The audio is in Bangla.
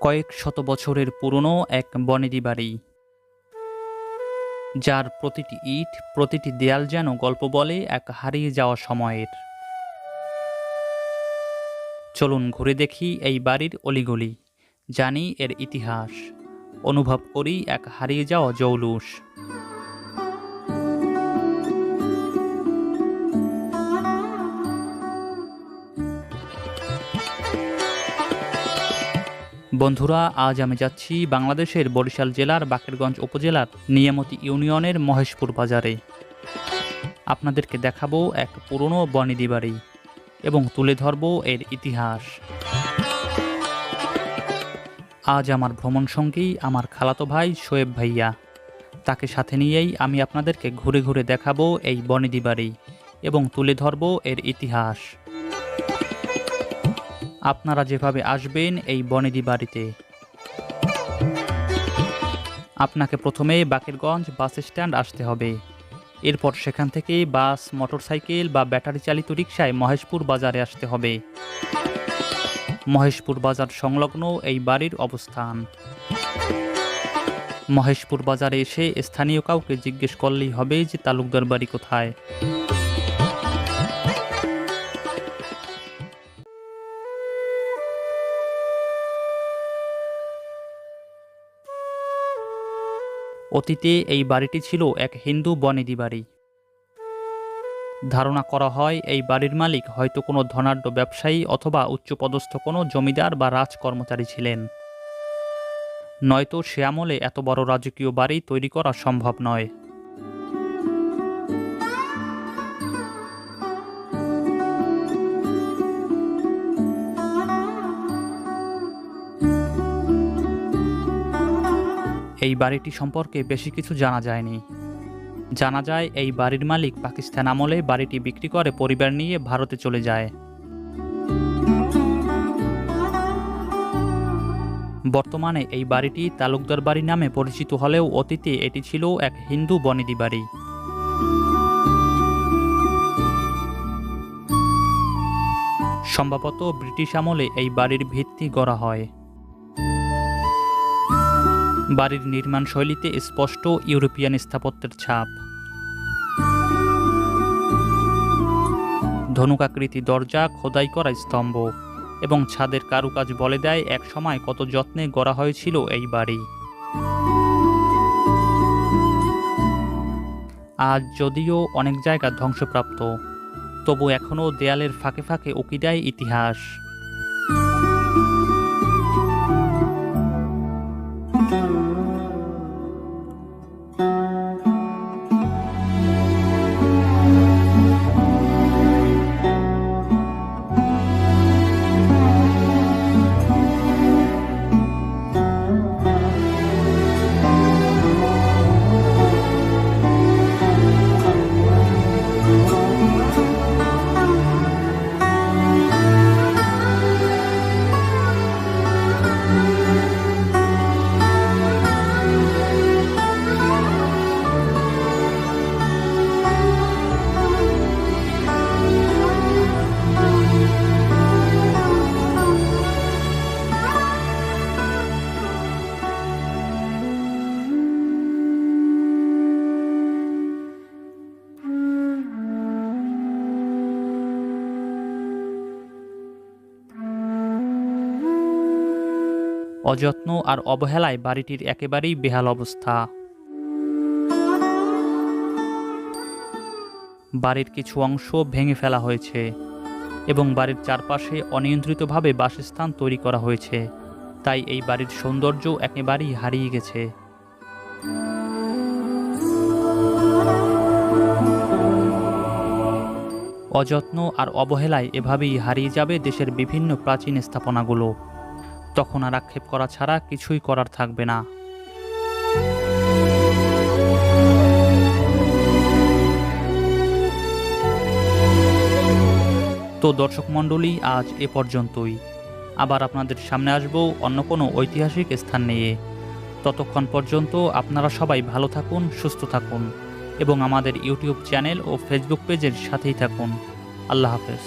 কয়েক শত বছরের পুরনো এক বনেদি বাড়ি, যার প্রতিটি ইট, প্রতিটি দেয়াল যেন গল্প বলে এক হারিয়ে যাওয়া সময়ের। চলুন ঘুরে দেখি এই বাড়ির অলিগলি, জানি এর ইতিহাস। অনুভব করি এক হারিয়ে যাওয়া জৌলুস। বন্ধুরা, আজ আমি যাচ্ছি বাংলাদেশের বরিশাল জেলার বাকেরগঞ্জ উপজেলার নিয়ামতি ইউনিয়নের মহেশপুর বাজারে। আপনাদেরকে দেখাবো এক পুরনো বনেদি বাড়ি এবং তুলে ধরবো এর ইতিহাস। আজ আমার ভ্রমণ সঙ্গী আমার খালাতো ভাই শোয়েব ভাইয়া। তাকে সাথে নিয়েই আমি আপনাদেরকে ঘুরে ঘুরে দেখাবো এই বনেদি বাড়ি এবং তুলে ধরবো এর ইতিহাস। আপনারা যেভাবে আসবেন এই বনেদি বাড়িতে। আপনাকে প্রথমে বাকেরগঞ্জ বাস স্ট্যান্ড আসতে হবে। এরপর সেখান থেকে বাস, মোটরসাইকেল বা ব্যাটারি চালিত রিক্সায় মহেশপুর বাজারে আসতে হবে। মহেশপুর বাজার সংলগ্ন এই বাড়ির অবস্থান। মহেশপুর বাজারে এসে স্থানীয় কাউকে জিজ্ঞেস করলেই হবে যে তালুকদার বাড়ি কোথায়। অতীতে এই বাড়িটি ছিল এক হিন্দু বনেদি বাড়ি। ধারণা করা হয়, এই বাড়ির মালিক হয়তো কোনো ধনাঢ্য ব্যবসায়ী অথবা উচ্চপদস্থ কোনো জমিদার বা রাজ কর্মচারী ছিলেন। নয়তো সে আমলে এত বড় রাজকীয় বাড়ি তৈরি করা সম্ভব নয়। এই বাড়িটি সম্পর্কে বেশি কিছু জানা যায়নি। জানা যায়, এই বাড়ির মালিক পাকিস্তান আমলে বাড়িটি বিক্রি করে পরিবার নিয়ে ভারতে চলে যায়। বর্তমানে এই বাড়িটি তালুকদার বাড়ি নামে পরিচিত হলেও অতীতে এটি ছিল এক হিন্দু বনেদি বাড়ি। সম্ভবত ব্রিটিশ আমলে এই বাড়ির ভিত্তি গড়া হয়। বাড়ির নির্মাণ শৈলীতে স্পষ্ট ইউরোপিয়ান স্থাপত্যের ছাপ। ধনুকাকৃতি দরজা, খোদাই করা স্তম্ভ এবং ছাদের কারুকাজ বলে দেয় এক সময় কত যত্নে গড়া হয়েছিল এই বাড়ি। আজ যদিও অনেক জায়গা ধ্বংসপ্রাপ্ত, তবু এখনও দেয়ালের ফাঁকে ফাঁকে উকি দেয় ইতিহাস। অযত্ন আর অবহেলায় বাড়িটির একেবারেই বেহাল অবস্থা। বাড়ির কিছু অংশ ভেঙে ফেলা হয়েছে এবং বাড়ির চারপাশে অনিয়ন্ত্রিতভাবে বাসস্থান তৈরি করা হয়েছে। তাই এই বাড়ির সৌন্দর্য একেবারেই হারিয়ে গেছে। অযত্ন আর অবহেলায় এভাবেই হারিয়ে যাবে দেশের বিভিন্ন প্রাচীন স্থাপনাগুলো। তখন আর আক্ষেপ করা ছাড়া কিছুই করার থাকবে না। তো দর্শক মণ্ডলী, আজ এ পর্যন্তই। আবার আপনাদের সামনে আসব অন্য কোনো ঐতিহাসিক স্থান নিয়ে। ততক্ষণ পর্যন্ত আপনারা সবাই ভালো থাকুন, সুস্থ থাকুন এবং আমাদের ইউটিউব চ্যানেল ও ফেসবুক পেজের সাথেই থাকুন। আল্লাহ হাফেজ।